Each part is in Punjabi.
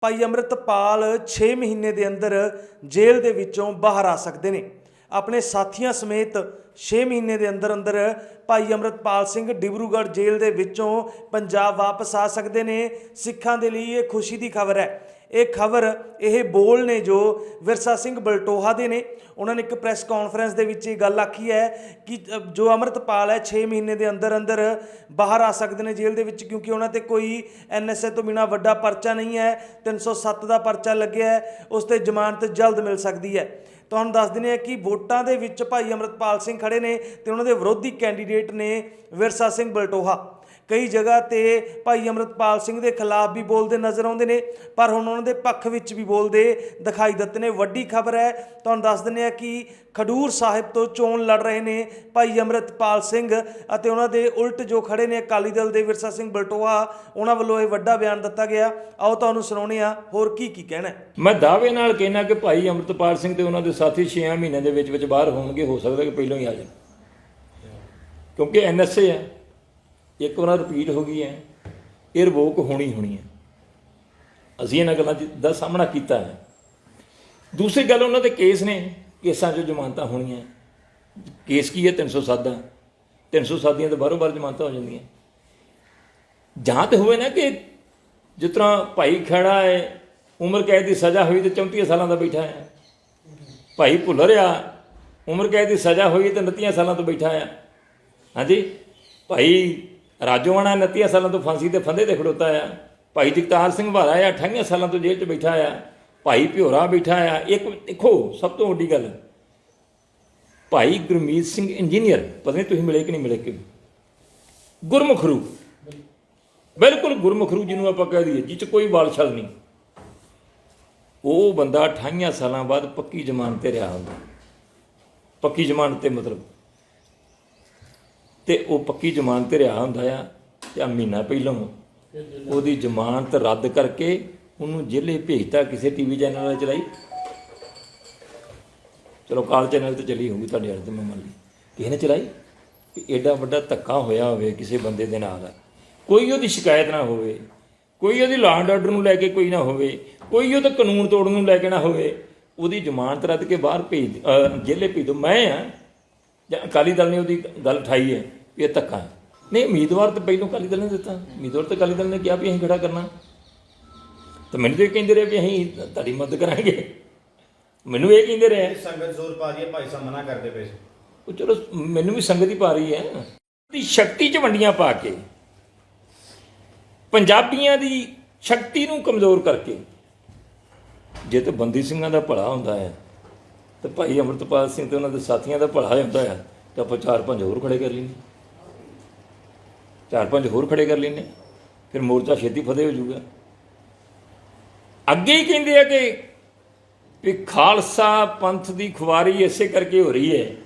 ਭਾਈ ਅੰਮ੍ਰਿਤਪਾਲ 6 ਮਹੀਨੇ ਦੇ ਅੰਦਰ ਜੇਲ੍ਹ ਦੇ ਵਿੱਚੋਂ ਬਾਹਰ ਆ ਸਕਦੇ ਨੇ। ਆਪਣੇ ਸਾਥੀਆਂ ਸਮੇਤ 6 ਮਹੀਨੇ ਦੇ ਅੰਦਰ ਅੰਦਰ ਭਾਈ ਅੰਮ੍ਰਿਤਪਾਲ ਸਿੰਘ ਡਿਬਰੂਗੜ੍ਹ ਜੇਲ੍ਹ ਦੇ ਵਿੱਚੋਂ ਪੰਜਾਬ ਵਾਪਸ ਆ ਸਕਦੇ ਨੇ। ਸਿੱਖਾਂ ਦੇ ਲਈ ਇਹ ਖੁਸ਼ੀ ਦੀ ਖਬਰ ਹੈ। ਇਹ ਖਬਰ ਇਹ ਬੋਲ ਨੇ ਜੋ ਵਿਰਸਾ ਸਿੰਘ ਬਲਟੋਹਾ ਦੇ ਨੇ। ਉਹਨਾਂ ਨੇ ਇੱਕ ਪ੍ਰੈਸ ਕਾਨਫਰੰਸ ਦੇ ਵਿੱਚ ਇਹ ਗੱਲ ਆਖੀ ਹੈ ਕਿ ਜੋ ਅੰਮ੍ਰਿਤਪਾਲ ਹੈ 6 ਮਹੀਨੇ ਦੇ ਅੰਦਰ ਅੰਦਰ ਬਾਹਰ ਆ ਸਕਦੇ ਨੇ ਜੇਲ੍ਹ ਦੇ ਵਿੱਚ ਕਿਉਂਕਿ ਉਹਨਾਂ ਤੇ ਕੋਈ ਐਨਐਸਏ ਤੋਂ ਬਿਨਾ ਵੱਡਾ ਪਰਚਾ ਨਹੀਂ ਹੈ 307 ਦਾ ਪਰਚਾ ਲੱਗਿਆ ਹੈ, ਉਸ ਤੇ ਜ਼ਮਾਨਤ ਜਲਦ ਮਿਲ ਸਕਦੀ ਹੈ। ਤੁਹਾਨੂੰ ਦੱਸ ਦਿੰਦੇ ਆ ਕਿ ਵੋਟਾਂ ਦੇ ਵਿੱਚ ਭਾਈ ਅੰਮ੍ਰਿਤਪਾਲ ਸਿੰਘ ਖੜੇ ਨੇ ਤੇ ਉਹਨਾਂ ਦੇ ਵਿਰੋਧੀ ਕੈਂਡੀਡੇਟ ਨੇ ਵਿਰਸਾ ਸਿੰਘ ਬਲਟੋਹਾ। ਕਈ ਜਗ੍ਹਾ ਤੇ ਭਾਈ ਅੰਮ੍ਰਿਤਪਾਲ ਸਿੰਘ ਦੇ ਖਿਲਾਫ ਵੀ ਬੋਲਦੇ ਨਜ਼ਰ ਆਉਂਦੇ ਨੇ, ਪਰ ਹੁਣ ਉਹਨਾਂ ਦੇ ਪੱਖ ਵਿੱਚ ਵੀ ਬੋਲਦੇ ਦਿਖਾਈ ਦਿੱਤੇ ਨੇ। ਵੱਡੀ ਖਬਰ ਹੈ, ਤੁਹਾਨੂੰ ਦੱਸ ਦਿੰਦੇ ਆ ਕਿ ਖਡੂਰ ਸਾਹਿਬ ਤੋਂ ਚੋਣ ਲੜ ਰਹੇ ਨੇ ਭਾਈ ਅੰਮ੍ਰਿਤਪਾਲ ਸਿੰਘ ਅਤੇ ਉਹਨਾਂ ਦੇ ਉਲਟ ਜੋ ਖੜੇ ਨੇ ਅਕਾਲੀ ਦਲ ਦੇ ਵਿਰਸਾ ਸਿੰਘ ਬਲਟੋਆ, ਉਹਨਾਂ ਵੱਲੋਂ ਇਹ ਵੱਡਾ ਬਿਆਨ ਦਿੱਤਾ ਗਿਆ। ਆਓ ਤੁਹਾਨੂੰ ਸੁਣਾਉਂਦੇ ਆ ਹੋਰ ਕੀ ਕੀ ਕਹਿਣਾ ਮੈਂ ਦਾਅਵੇ ਨਾਲ ਕਹਿਣਾ ਕਿ ਭਾਈ ਅੰਮ੍ਰਿਤਪਾਲ ਸਿੰਘ ਤੇ ਉਹਨਾਂ ਦੇ ਸਾਥੀ 6 ਮਹੀਨਿਆਂ ਦੇ ਵਿੱਚ ਵਿੱਚ ਬਾਹਰ ਹੋਣਗੇ, ਹੋ ਸਕਦਾ ਕਿ ਪਹਿਲਾਂ ਹੀ ਆ ਜਾਣ। ਕਿਉਂਕਿ ਐਨਐਸਏ ਹੈ ਇੱਕ ਵਾਰ ਰਿਪੀਟ ਹੋ ਗਈ ਹੈ, ਇਹ ਰਿਵੋਕ ਹੋਣੀ ਹੋਣੀ ਹੈ। ਅਸੀਂ ਇਹਨਾਂ ਗੱਲਾਂ ਦੀ- ਦਾ ਸਾਹਮਣਾ ਕੀਤਾ ਹੈ। ਦੂਸਰੀ ਗੱਲ ਉਹਨਾਂ ਦੇ ਕੇਸ ਨੇ, ਕੇਸਾਂ 'ਚ ਜ਼ਮਾਨਤਾਂ ਹੋਣੀਆਂ। ਕੇਸ ਕੀ ਹੈ? 307 ਦਾ। 307 ਦੀਆਂ ਤਾਂ ਬਾਰੋਂ ਬਾਰ ਜ਼ਮਾਨਤਾਂ ਹੋ ਜਾਂਦੀਆਂ। ਜਾਂ ਤੇ ਹੋਵੇ ਨਾ ਕਿ ਜਿਸ ਤਰ੍ਹਾਂ ਭਾਈ ਖੜਾ ਹੈ, ਉਮਰ ਕੈਦ ਦੀ ਸਜ਼ਾ ਹੋਈ ਤੇ 34 ਸਾਲਾਂ ਦਾ ਬੈਠਾ ਹੈ। ਭਾਈ ਭੁੱਲਰ ਆ ਉਮਰ ਕੈਦ ਦੀ ਸਜ਼ਾ ਹੋਈ ਤੇ 29 ਸਾਲਾਂ ਤੋਂ ਬੈਠਾ ਆ ਹਾਂਜੀ? ਭਾਈ ਰਾਜੋਵਾਣਾ 29 ਸਾਲਾਂ ਤੋਂ ਫਾਂਸੀ ਤੇ ਫੰਦੇ ਤੇ ਖੜੋਤਾ ਆ। ਭਾਈ ਜਗਤਾਰ ਸਿੰਘ ਵਾਲਾ ਆ 28 ਸਾਲਾਂ ਤੋਂ ਜੇਲ੍ਹ 'ਚ ਬੈਠਾ ਆ। ਭਾਈ ਭਿਓਰਾ ਬੈਠਾ ਆ। ਇੱਕ ਦੇਖੋ, ਸਭ ਤੋਂ ਵੱਡੀ ਗੱਲ, ਭਾਈ ਗੁਰਮੀਤ ਸਿੰਘ ਇੰਜੀਨੀਅਰ, ਪਤਾ ਨਹੀਂ ਤੁਸੀਂ ਮਿਲੇ ਕਿ ਨਹੀਂ ਮਿਲੇ ਕਿ ਗੁਰਮੁਖ ਰੂ ਬਿਲਕੁਲ ਗੁਰਮੁਖ ਰੂ ਜਿਹਨੂੰ ਆਪਾਂ ਕਹਿ ਦਈਏ, ਜਿਹ 'ਚ ਕੋਈ ਵਾਲ ਛਲ ਨਹੀਂ। ਉਹ ਬੰਦਾ 28 ਸਾਲਾਂ ਬਾਅਦ ਪੱਕੀ ਜ਼ਮਾਨਤ ਤੇ ਰਿਹਾ ਹੁੰਦਾ। ਪੱਕੀ ਜ਼ਮਾਨਤ ਤੇ ਮਤਲਬ। ਤੇ ਉਹ ਪੱਕੀ ਜ਼ਮਾਨਤ ਤੇ ਰਿਹਾ ਹੁੰਦਾ ਆ ਤੇ ਆ ਮਹੀਨਾ ਪਹਿਲਾਂ ਉਹਦੀ ਜ਼ਮਾਨਤ ਰੱਦ ਕਰਕੇ ਉਹਨੂੰ ਜੇਲੇ ਭੇਜਤਾ ਕਿਸੇ ਟੀਵੀ ਚੈਨਲ ਨੇ ਚਲਾਈ। ਚਲੋ ਕਾਲ ਚੈਨਲ ਤੇ ਚੱਲੀ ਹੋਊਗੀ ਤੁਹਾਡੇ ਤੇ ਮੈਂ ਮੰਨ ਲਈ। ਕਿਸੇ ਨੇ ਚਲਾਈ? ਕਿ ਐਡਾ ਵੱਡਾ ਧੱਕਾ ਹੋਇਆ ਹੋਵੇ ਕਿਸੇ ਬੰਦੇ ਦੇ ਨਾਲ। ਕੋਈ ਉਹਦੀ ਸ਼ਿਕਾਇਤ ਨਾ ਹੋਵੇ। ਕੋਈ ਉਹਦੀ ਲਾਅ ਐਂਡ ਆਰਡਰ ਨੂੰ ਲੈ ਕੇ ਕੋਈ ਨਾ ਹੋਵੇ। ਕੋਈ ਉਹਦਾ ਕਾਨੂੰਨ ਤੋੜਨ ਨੂੰ ਲੈ ਕੇ ਨਾ ਹੋਵੇ। ਉਹਦੀ ਜ਼ਮਾਨਤ ਰੱਦ ਕੇ ਬਾਹਰ ਭੇਜ ਜੇਲੇ ਭੇਜ ਦੋ। ਮੈਂ ਆ ਜਾਂ ਅਕਾਲੀ ਦਲ ਨੇ ਉਹਦੀ ਗੱਲ ਉਠਾਈ ਹੈ ਵੀ ਇਹ ਧੱਕਾ ਹੈ। ਨਹੀਂ ਉਮੀਦਵਾਰ ਤਾਂ ਪਹਿਲੋਂ ਅਕਾਲੀ ਦਲ ਨੇ ਦਿੱਤਾ। ਉਮੀਦਵਾਰ ਤਾਂ ਅਕਾਲੀ ਦਲ ਨੇ ਕਿਹਾ ਵੀ ਅਸੀਂ ਖੜਾ ਕਰਨਾ। ਤਾਂ ਮੈਨੂੰ ਤਾਂ ਇਹ ਕਹਿੰਦੇ ਰਹੇ ਵੀ ਅਸੀਂ ਤੁਹਾਡੀ ਮਦਦ ਕਰਾਂਗੇ। ਮੈਨੂੰ ਇਹ ਕਹਿੰਦੇ ਰਹੇ। ਸੰਗਤ ਜ਼ੋਰ ਪਾ ਰਹੀ ਹੈ ਭਾਈ ਸਾਹਿਬ ਮਨਾ ਕਰਦੇ ਪਏ ਉਹ ਚਲੋ ਮੈਨੂੰ ਵੀ ਸੰਗਤ ਹੀ ਪਾ ਰਹੀ ਹੈ। ਦੀ ਸ਼ਕਤੀ ਚ ਵੰਡੀਆਂ ਪਾ ਕੇ ਪੰਜਾਬੀਆਂ ਦੀ ਸ਼ਕਤੀ ਨੂੰ ਕਮਜ਼ੋਰ ਕਰਕੇ ਜੇ ਤੇ ਬੰਦੀ ਸਿੰਘਾਂ ਦਾ ਭਲਾ ਹੁੰਦਾ ਹੈ ਤੇ ਭਾਈ ਅਮਰਤਪਾਲ ਸਿੰਘ ਤੇ ਉਹਨਾਂ ਦੇ ਸਾਥੀਆਂ ਦਾ ਭਲਾ ਹੁੰਦਾ ਆ, ਤਾਂ ਆਪਾਂ ਚਾਰ ਪੰਜ ਹੋਰ ਖੜੇ ਕਰ ਲੈਂਦੇ। ਚਾਰ ਪੰਜ ਹੋਰ ਖੜੇ ਕਰ ਲੈਂਦੇ। ਫਿਰ ਮੋਰਚਾ ਛੇਤੀ ਫਤਿਹ ਹੋ ਜਾਊਗਾ। ਅੱਗੇ ਹੀ ਕਹਿੰਦੇ ਆ ਕਿ ਵੀ ਖਾਲਸਾ ਪੰਥ ਦੀ ਖੁਵਾਰੀ ਇਸੇ ਕਰਕੇ ਹੋ ਰਹੀ ਹੈ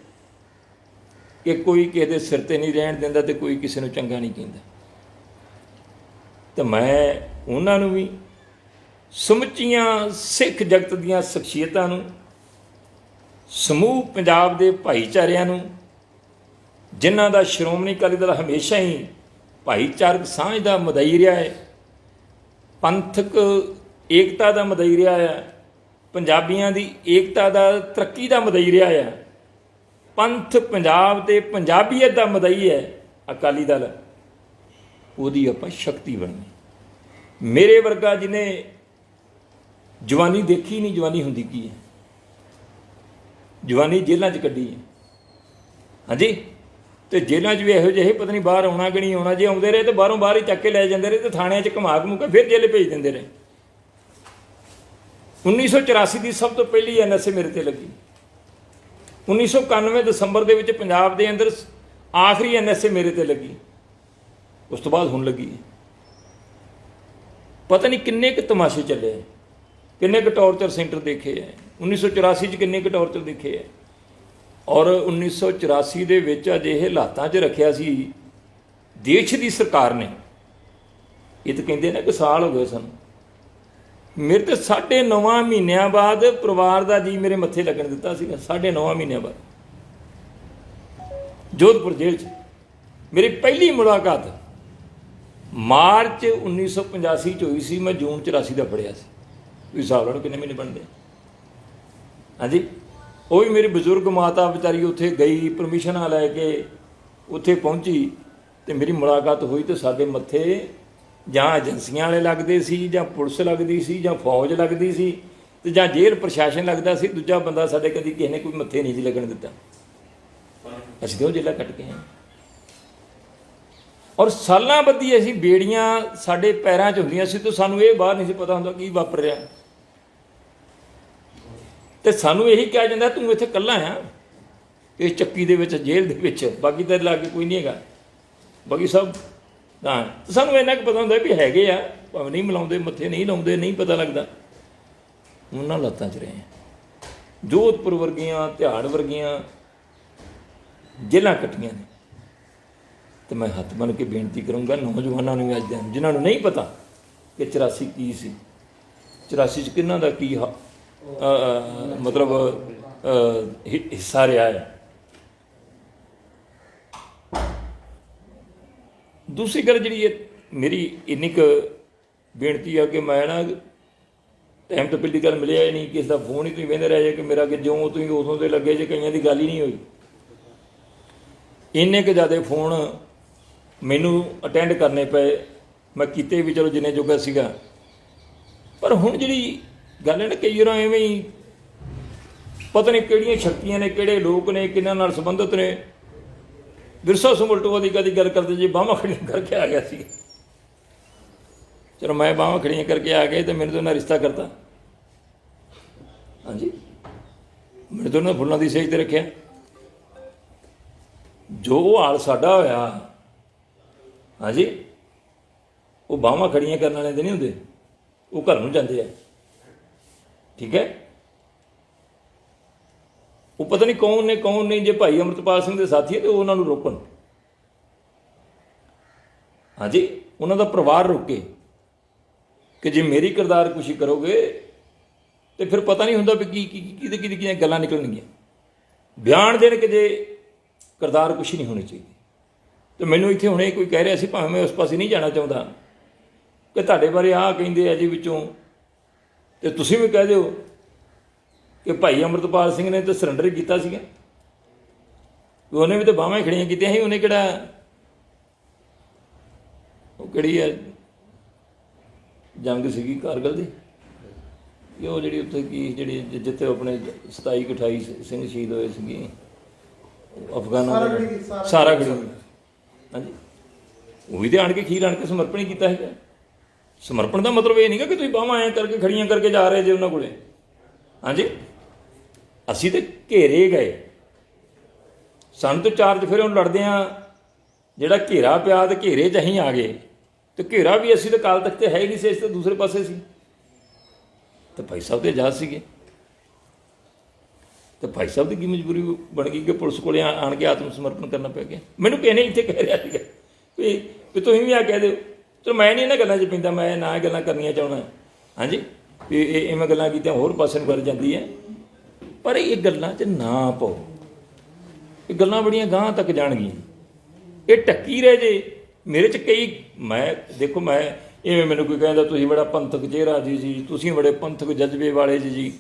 ਕਿ ਕੋਈ ਕਿਸੇ ਦੇ ਸਿਰ ਤੇ ਨਹੀਂ ਰਹਿਣ ਦਿੰਦਾ ਤੇ ਕੋਈ ਕਿਸੇ ਨੂੰ ਚੰਗਾ ਨਹੀਂ ਕਹਿੰਦਾ। ਤੇ ਮੈਂ ਉਹਨਾਂ ਨੂੰ ਵੀ ਸਮੁੱਚੀਆਂ ਸਿੱਖ ਜਗਤ ਦੀਆਂ ਸ਼ਖਸੀਅਤਾਂ ਨੂੰ ਸਮੂਹ ਪੰਜਾਬ ਦੇ ਭਾਈਚਾਰਿਆਂ ਨੂੰ, ਜਿਨ੍ਹਾਂ ਦਾ ਸ਼੍ਰੋਮਣੀ ਅਕਾਲੀ ਦਲ ਹਮੇਸ਼ਾ ਹੀ ਭਾਈਚਾਰਕ ਸਾਂਝ ਦਾ ਮਦਈ ਰਿਹਾ ਹੈ, ਪੰਥਕ ਏਕਤਾ ਦਾ ਮਦਈ ਰਿਹਾ ਹੈ, ਪੰਜਾਬੀਆਂ ਦੀ ਏਕਤਾ ਦਾ ਤਰੱਕੀ ਦਾ ਮਦਈ ਰਿਹਾ ਹੈ, ਪੰਥ ਪੰਜਾਬ ਤੇ ਪੰਜਾਬੀਅਤ ਦਾ ਮਦਈ ਹੈ ਅਕਾਲੀ ਦਲ, ਉਹਦੀ ਆਪਾਂ ਸ਼ਕਤੀ ਬਣਨੀ। ਮੇਰੇ ਵਰਗਾ ਜਿਹਨੇ ਜਵਾਨੀ ਦੇਖੀ ਨਹੀਂ, ਜਵਾਨੀ ਹੁੰਦੀ ਕੀ ਹੈ? ਜਵਾਨੀ ਜੇਲ੍ਹਾਂ 'ਚ ਕੱਢੀ ਹੈ। ਹਾਂਜੀ? ਤੇ ਜੇਲ੍ਹਾਂ 'ਚ ਵੀ ਇਹੋ ਜਿਹੇ ਪਤਾ ਨਹੀਂ ਬਾਹਰ ਆਉਣਾ ਕਿ ਨਹੀਂ ਆਉਣਾ। ਜੇ ਆਉਂਦੇ ਰਹੇ ਤੇ ਬਾਹਰੋਂ ਬਾਹਰ ਹੀ ਚੱਕ ਕੇ ਲੈ ਜਾਂਦੇ ਰਹੇ ਤੇ ਥਾਣਿਆਂ 'ਚ ਘੁਮਾ ਘਮੂ ਕੇ ਫਿਰ ਜੇਲ੍ਹ ਭੇਜ ਦਿੰਦੇ ਰਹੇ। 1984 ਦੀ ਸਭ ਤੋਂ ਪਹਿਲੀ ਐਨਐਸਏ ਮੇਰੇ ਤੇ ਲੱਗੀ। 1991 ਦਸੰਬਰ ਦੇ ਵਿੱਚ ਪੰਜਾਬ ਦੇ ਅੰਦਰ ਆਖਰੀ ਐਨਐਸਏ ਮੇਰੇ ਤੇ ਲੱਗੀ। ਉਸ ਤੋਂ ਬਾਅਦ ਹੁਣ ਲੱਗੀ ਪਤਾ ਨਹੀਂ ਕਿੰਨੇ ਕੁ ਤਮਾਸ਼ੇ ਚੱਲੇ ਆ, ਕਿੰਨੇ ਕੁ ਟੌਰਚਰ ਸੈਂਟਰ ਦੇਖੇ ਆ 1984 ਚ ਕਿੰਨੇ ਕੁ ਟੌਰਚਰ ਦੇਖੇ ਆ? ਔਰ 1984 ਦੇ ਵਿੱਚ ਅਜਿਹੇ ਹਾਲਾਤਾਂ 'ਚ ਰੱਖਿਆ ਸੀ ਦੇਸ਼ ਦੀ ਸਰਕਾਰ ਨੇ। ਇਹ ਤਾਂ ਕਹਿੰਦੇ ਨੇ ਕਿ ਸਾਲ ਹੋ ਗਏ ਸਨ। ਮੇਰੇ ਤੇ ਸਾਢੇ ਨੌਵਾਂ ਮਹੀਨਿਆਂ ਬਾਅਦ ਪਰਿਵਾਰ ਦਾ ਜੀ ਮੇਰੇ ਮੱਥੇ ਲੱਗਣ ਦਿੱਤਾ ਸੀਗਾ, ਸਾਢੇ ਨੌਵਾਂ ਮਹੀਨਿਆਂ ਬਾਅਦ। ਜੋਧਪੁਰ ਜੇਲ੍ਹ 'ਚ। ਮੇਰੀ ਪਹਿਲੀ ਮੁਲਾਕਾਤ ਮਾਰਚ 1985 ਚ ਹੋਈ ਸੀ, ਮੈਂ ਜੂਨ 84 ਦਾ ਫੜਿਆ ਸੀ। ਤੁਸੀਂ ਹਿਸਾਬ ਲਾ ਕਿੰਨੇ ਮਹੀਨੇ ਬਣਦੇ ਹਾਂਜੀ? ਉਹ ਵੀ ਮੇਰੀ ਬਜ਼ੁਰਗ ਮਾਤਾ ਵਿਚਾਰੀ ਉੱਥੇ ਗਈ ਪਰਮਿਸ਼ਨਾਂ ਲੈ ਕੇ ਉੱਥੇ ਪਹੁੰਚੀ ਤੇ ਮੇਰੀ ਮੁਲਾਕਾਤ ਹੋਈ ਤੇ ਸਾਡੇ ਮੱਥੇ ਜਾਂ ਏਜੰਸੀਆਂ ਵਾਲੇ ਲੱਗਦੇ ਸੀ, ਜਾਂ ਪੁਲਿਸ ਲੱਗਦੀ ਸੀ, ਜਾਂ ਫੌਜ ਲੱਗਦੀ ਸੀ ਤੇ ਜਾਂ ਜੇਲ੍ਹ ਪ੍ਰਸ਼ਾਸਨ ਲੱਗਦਾ ਸੀ, ਦੂਜਾ ਬੰਦਾ ਸਾਡੇ ਕਦੀ ਕਿਸੇ ਨੇ ਕੋਈ ਮੱਥੇ ਨਹੀਂ ਸੀ ਲੱਗਣ ਦਿੱਤਾ। ਅਸੀਂ ਤੇ ਉਹ ਜੇਲਾ ਕੱਟ ਕੇ ਆਏ? ਔਰ ਸਾਲਾਂ ਬੱਧੀ ਅਸੀਂ ਬੇੜੀਆਂ ਸਾਡੇ ਪੈਰਾਂ 'ਚ ਹੁੰਦੀਆਂ ਸੀ ਤੇ ਸਾਨੂੰ ਇਹ ਬਾਹਰ ਨਹੀਂ ਸੀ ਪਤਾ ਹੁੰਦਾ ਕੀ ਵਾਪਰ ਰਿਹਾ। ਤੇ ਸਾਨੂੰ ਇਹੀ ਕਿਹਾ ਜਾਂਦਾ, ਤੂੰ ਇੱਥੇ ਇਕੱਲਾ ਆ। ਇਸ ਚੱਕੀ ਦੇ ਵਿੱਚ, ਜੇਲ੍ਹ ਦੇ ਵਿੱਚ ਬਾਕੀ ਤੇਰੇ ਲਾਗੇ ਕੋਈ ਨਹੀਂ ਹੈਗਾ। ਬਾਕੀ ਸਭ ਤਾਂ ਸਾਨੂੰ ਇੰਨਾ ਕੁ ਪਤਾ ਹੁੰਦਾ ਵੀ ਹੈਗੇ ਆ, ਭਾਵੇਂ ਨਹੀਂ ਮਿਲਾਉਂਦੇ, ਮੱਥੇ ਨਹੀਂ ਲਾਉਂਦੇ, ਨਹੀਂ ਪਤਾ ਲੱਗਦਾ। ਉਹਨਾਂ ਲੱਤਾਂ 'ਚ ਰਹੇ ਆ। ਜੋਧਪੁਰ ਵਰਗੀਆਂ ਧਿਆੜ ਵਰਗੀਆਂ ਜੇਲਾਂ ਕੱਟੀਆਂ ਨੇ। ਤੇ ਮੈਂ ਹੱਥ ਬਨ ਕੇ ਬੇਨਤੀ ਕਰੂੰਗਾ ਨੌਜਵਾਨਾਂ ਨੂੰ ਵੀ ਅੱਜ ਦੇ ਜਿਨ੍ਹਾਂ ਨੂੰ ਨਹੀਂ ਪਤਾ ਕਿ 84 ਕੀ ਸੀ। 84 ਚ ਕਿੰਨਾਂ ਦਾ ਕੀ ਹ- ਮਤਲਬ ਅ, ਹਿੱਸਾ ਰਿਹਾ ਹੈ। ਦੂਸਰੀ ਗੱਲ ਜਿਹੜੀ ਹੈ ਮੇਰੀ ਇੰਨੀ ਕੁ ਬੇਨਤੀ ਆ ਕਿ ਮੈਂ ਨਾ ਟਾਈਮ ਤੋਂ ਪਹਿਲੀ ਗੱਲ ਮਿਲਿਆ ਹੀ ਨਹੀਂ ਕਿਸੇ ਦਾ ਫੋਨ ਹੀ ਤੁਸੀਂ ਵੇਂਦੇ ਰਹੇ ਜੇ ਕਿ ਮੇਰਾ ਕਿ ਜਿਉਂ ਤੁਸੀਂ ਉਦੋਂ ਦੇ ਲੱਗੇ ਜੇ ਕਈਆਂ ਦੀ ਗੱਲ ਹੀ ਨਹੀਂ ਹੋਈ। ਇੰਨੇ ਕੁ ਜ਼ਿਆਦਾ ਫੋਨ ਮੈਨੂੰ ਅਟੈਂਡ ਕਰਨੇ ਪਏ। ਮੈਂ ਕੀਤੇ ਵੀ ਚਲੋ ਜਿੰਨੇ ਜੋਗਾ ਸੀਗਾ। ਪਰ ਹੁਣ ਜਿਹੜੀ ਗੱਲ ਹੈ ਨਾ ਕਈ ਵਾਰ ਐਵੇਂ ਹੀ। ਪਤਾ ਨਹੀਂ ਕਿਹੜੀਆਂ ਸ਼ਕਤੀਆਂ ਨੇ, ਕਿਹੜੇ ਲੋਕ ਨੇ, ਕਿਹਨਾਂ ਨਾਲ ਸੰਬੰਧਿਤ ਨੇ। ਵਿਰਸਾ ਸੁਮਲਟੋਆ ਦੀ ਕਦੀ ਗੱਲ ਕਰਦੇ ਜੀ ਬਾਹਾਂ ਖੜੀਆਂ ਕਰਕੇ ਆ ਗਿਆ ਸੀ। ਚਲੋ ਮੈਂ ਬਾਹਾਂ ਖੜੀਆਂ ਕਰਕੇ ਆ ਗਏ ਤੇ ਮੈਨੂੰ ਤਾਂ ਉਹਨਾਂ ਰਿਸ਼ਤਾ ਕਰਤਾ। ਹਾਂਜੀ। ਮੈਨੂੰ ਤਾਂ ਉਹਨਾਂ ਫੁੱਲਾਂ ਦੀ ਸੇਜ ਤੇ ਰੱਖਿਆ। ਜੋ ਹਾਲ ਸਾਡਾ ਹੋਇਆ, ਹਾਂਜੀ, ਉਹ ਬਾਹਾਂ ਖੜੀਆਂ ਕਰਨ ਵਾਲੇ ਦੇ ਨਹੀਂ ਹੁੰਦੇ। ਉਹ ਘਰ ਨੂੰ ਜਾਂਦੇ ਆ। ਠੀਕ ਹੈ? ਉਹ ਪਤਾ ਨਹੀਂ ਕੌਣ ਨੇ, ਕੌਣ ਨਹੀਂ, ਜੇ ਭਾਈ ਅਮਰਤਪਾਲ ਸਿੰਘ ਦੇ ਸਾਥੀ ਹੈ ਤੇ ਉਹਨਾਂ ਨੂੰ ਰੋਕਣ। ਹਾਂਜੀ, ਉਹਨਾਂ ਦਾ ਪਰਿਵਾਰ ਰੋਕੇ ਕਿ ਜੇ ਮੇਰੀ ਕਿਰਦਾਰ ਕੁਸ਼ੀ ਕਰੋਗੇ ਤੇ ਫਿਰ ਪਤਾ ਨਹੀਂ ਹੁੰਦਾ ਵੀ ਕੀ ਕੀ ਕਿਹਦੇ ਕਿਹਦੇ, ਕਿਹਦੀਆਂ ਗੱਲਾਂ ਨਿਕਲਣਗੀਆਂ। ਬਿਆਨ ਦੇਣ ਕਿ ਜੇ ਕਿਰਦਾਰ ਕੁਸ਼ੀ ਨਹੀਂ ਹੋਣੀ ਚਾਹੀਦੀ। ਤੇ ਮੈਨੂੰ ਇੱਥੇ ਹੁਣੇ ਕੋਈ ਕਹਿ ਰਿਹਾ ਸੀ, ਭਾਵੇਂ ਮੈਂ ਉਸ ਪਾਸੇ ਨਹੀਂ ਜਾਣਾ ਚਾਹੁੰਦਾ, ਕਿ ਤੁਹਾਡੇ ਬਾਰੇ ਆਹ ਕਹਿੰਦੇ ਆ ਜੀ ਵਿੱਚੋਂ ਤੇ ਤੁਸੀਂ ਵੀ ਕਹਿ ਦਿਓ ਕਿ ਭਾਈ ਅਮਰਤਪਾਲ ਸਿੰਘ ਨੇ ਤਾਂ ਸਰੈਂਡਰ ਕੀਤਾ ਸੀਗਾ। ਉਹਨੇ ਵੀ ਤਾਂ ਬਾਹਾਂ ਹੀ ਖੜੀਆਂ ਕੀਤੀਆਂ ਸੀ ਉਹਨੇ ਕਿਹੜਾ ਉਹ ਕਿਹੜੀ ਹੈ ਜੰਗ ਸੀਗੀ ਕਾਰਗਲ ਦੀ? ਇਹ ਉਹ ਜਿਹੜੀ ਉੱਥੇ ਕੀ ਜਿਹੜੀ ਜਿੱਥੇ ਆਪਣੇ 27 ਕੁ 28 ਸਿੰਘ ਸ਼ਹੀਦ ਹੋਏ ਸੀਗੇ। ਅਫਗਾਨਾਂ ਸਾਰਾ ਗੜੀ ਹਾਂਜੀ। ਉਹ ਵੀ ਤੇ ਆਣ ਕੇ ਖੀਰ ਆਣ ਕੇ ਸਮਰਪਣ ਹੀ ਕੀਤਾ ਹੈਗਾ। ਸਮਰਪਣ ਦਾ ਮਤਲਬ ਇਹ ਨਹੀਂਗਾ ਕਿ ਤੁਸੀਂ ਬਾਹਾਂ ਐ ਕਰਕੇ ਖੜੀਆਂ ਕਰਕੇ ਜਾ ਰਹੇ ਜੇ ਉਹਨਾਂ ਕੋਲੇ। ਹਾਂਜੀ? ਅਸੀਂ ਤੇ ਘੇਰੇ ਗਏ। ਸਾਨੂੰ ਤੇ ਚਾਰਜ ਫਿਰ ਉਹਨੂੰ ਲੜਦੇ ਆ, ਜਿਹੜਾ ਘੇਰਾ ਪਿਆ ਤੇ ਘੇਰੇ 'ਚ ਅਸੀਂ ਆ ਗਏ। ਤੇ ਘੇਰਾ ਵੀ ਅਸੀਂ ਤਾਂ ਕਾਲ ਤੱਕ ਤੇ ਹੈ ਹੀ ਨਹੀਂ ਸੀ ਇਸ ਤਾਂ ਦੂਸਰੇ ਪਾਸੇ ਸੀ। ਤੇ ਭਾਈ ਸਾਹਿਬ ਤੇ ਆਜ਼ਾਦ ਸੀਗੇ। ਤੇ ਭਾਈ ਸਾਹਿਬ ਦੀ ਕੀ ਮਜਬੂਰੀ ਬਣ ਗਈ ਕਿ ਪੁਲਿਸ ਕੋਲੇ ਆਣ ਕੇ ਆਤਮ ਸਮਰਪਣ ਕਰਨਾ ਪੈ ਗਿਆ? ਮੈਨੂੰ ਕਿਸੇ ਨੇ ਇੱਥੇ ਕਹਿ ਰਿਹਾ ਸੀਗਾ ਵੀ ਤੁਸੀਂ ਵੀ ਆ ਕਹਿ ਦਿਓ। ਚਲੋ ਮੈਂ ਨਹੀਂ ਇਹਨਾਂ ਗੱਲਾਂ 'ਚ ਪੈਂਦਾ, ਮੈਂ ਨਾ ਇਹ ਗੱਲਾਂ ਕਰਨੀਆਂ ਚਾਹੁੰਦਾ। ਹਾਂਜੀ? ਵੀ ਇਹ ਇਵੇਂ ਗੱਲਾਂ ਕੀਤੀਆਂ ਹੋਰ ਪਾਸੇ ਨੂੰ ਕਰ ਜਾਂਦੀ ਹੈ। ਪਰ ਇਹ ਗੱਲਾਂ 'ਚ ਨਾ ਪਾਓ। ਇਹ ਗੱਲਾਂ ਬੜੀਆਂ ਗਾਂਹ ਤੱਕ ਜਾਣਗੀਆਂ। ਇਹ ਟੱਕੀ ਰਹਿ ਜੇ। ਮੇਰੇ 'ਚ ਕਈ, ਮੈਂ, ਦੇਖੋ ਮੈਂ, ਇਵੇਂ ਮੈਨੂੰ ਕੋਈ ਕਹਿੰਦਾ, ਤੁਸੀਂ ਬੜਾ ਪੰਥਕ ਚਿਹਰਾ ਜੀ ਜੀ, ਤੁਸੀਂ ਬੜੇ ਪੰਥਕ ਜਜ਼ਬੇ ਵਾਲੇ ਜੀ ਜੀ।